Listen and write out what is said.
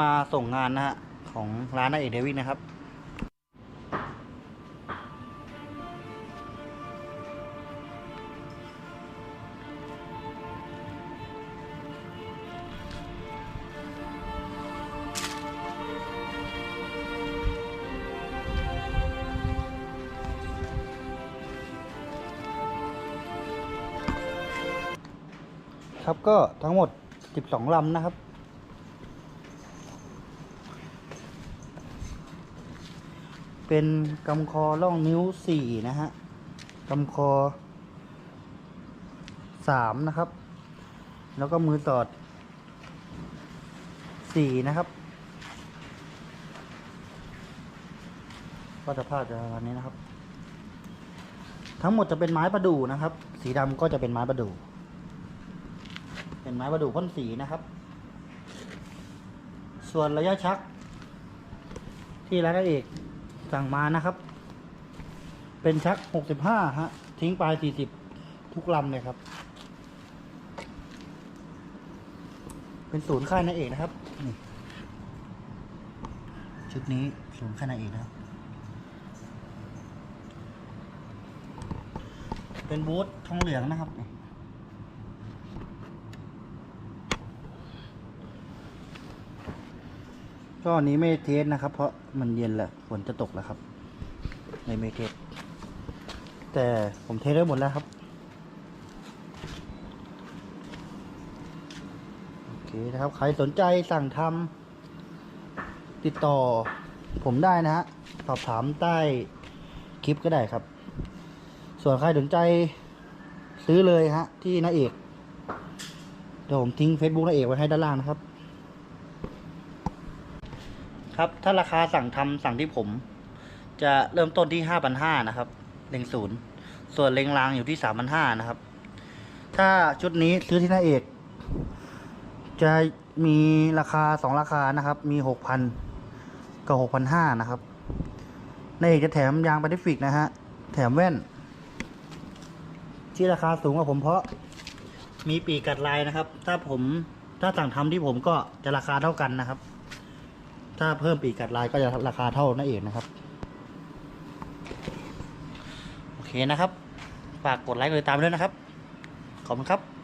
มาส่งงานนะฮะ ของร้านนาเอกเดวิดนะครับครับก็ทั้งหมด 12ลำนะครับ เป็นกำคอล่องนิ้ว4นะฮะกำคอ3นะครับ แล้วก็มือสอด4นะครับก็จะพาดจะประมาณนี้นะครับ ทั้งหมดจะเป็นไม้ประดู่นะครับ สีดำก็จะเป็นไม้ประดู่เป็นไม้ประดู่พ่นสีนะครับ ส่วนระยะชักที่ร้านเอก สั่งมานะครับ เป็นชัก65ฮะ ทิ้งปลาย40ทุกลำเลยครับ เป็นศูนย์ค่ายนาเอกนะครับ นี่ ชุดนี้ศูนย์ค่ายนาเอกนะครับ เป็นบูธทองเหลืองนะครับนี่ ก็อันนี้ไม่เทสนะครับ เพราะมันเย็นแหละฝนจะตกแล้วครับเลยไม่เทสแต่ผมเทสได้หมดแล้วครับโอเคนะครับใครสนใจสั่งทำติดต่อ ผมได้นะฮะสอบถามใต้คลิปก็ได้ครับ ส่วนใครสนใจซื้อเลยฮะที่นาเอกเดี๋ยวผมทิ้ง Facebook นาเอกไว้ให้ด้านล่างนะครับ ครับ ถ้าราคาสั่งทำสั่งที่ผม จะเริ่มต้นที่ห้าพันห้านะครับเล็งศูนย์ส่วนเล็งรางอยู่ที่สามพันห้านะครับ ถ้าชุดนี้ซื้อที่หน้าเอก จะมีราคาสองราคานะครับ มีหกพันกับหกพันห้านะครับหน้าเอกจะแถมยางปาติฟิกนะฮะ แถมแว่น ที่ราคาสูงกว่าผมเพราะมีปีกกัดลายนะครับ ถ้าผมถ้าสั่งทำที่ผมก็จะราคาเท่ากันนะครับ ถ้าเพิ่มปีกกัดลายก็จะราคาเท่านั่นเองนะครับ โอเคนะครับ ฝากกดไลค์กดติดตามด้วยนะครับ ขอบคุณครับ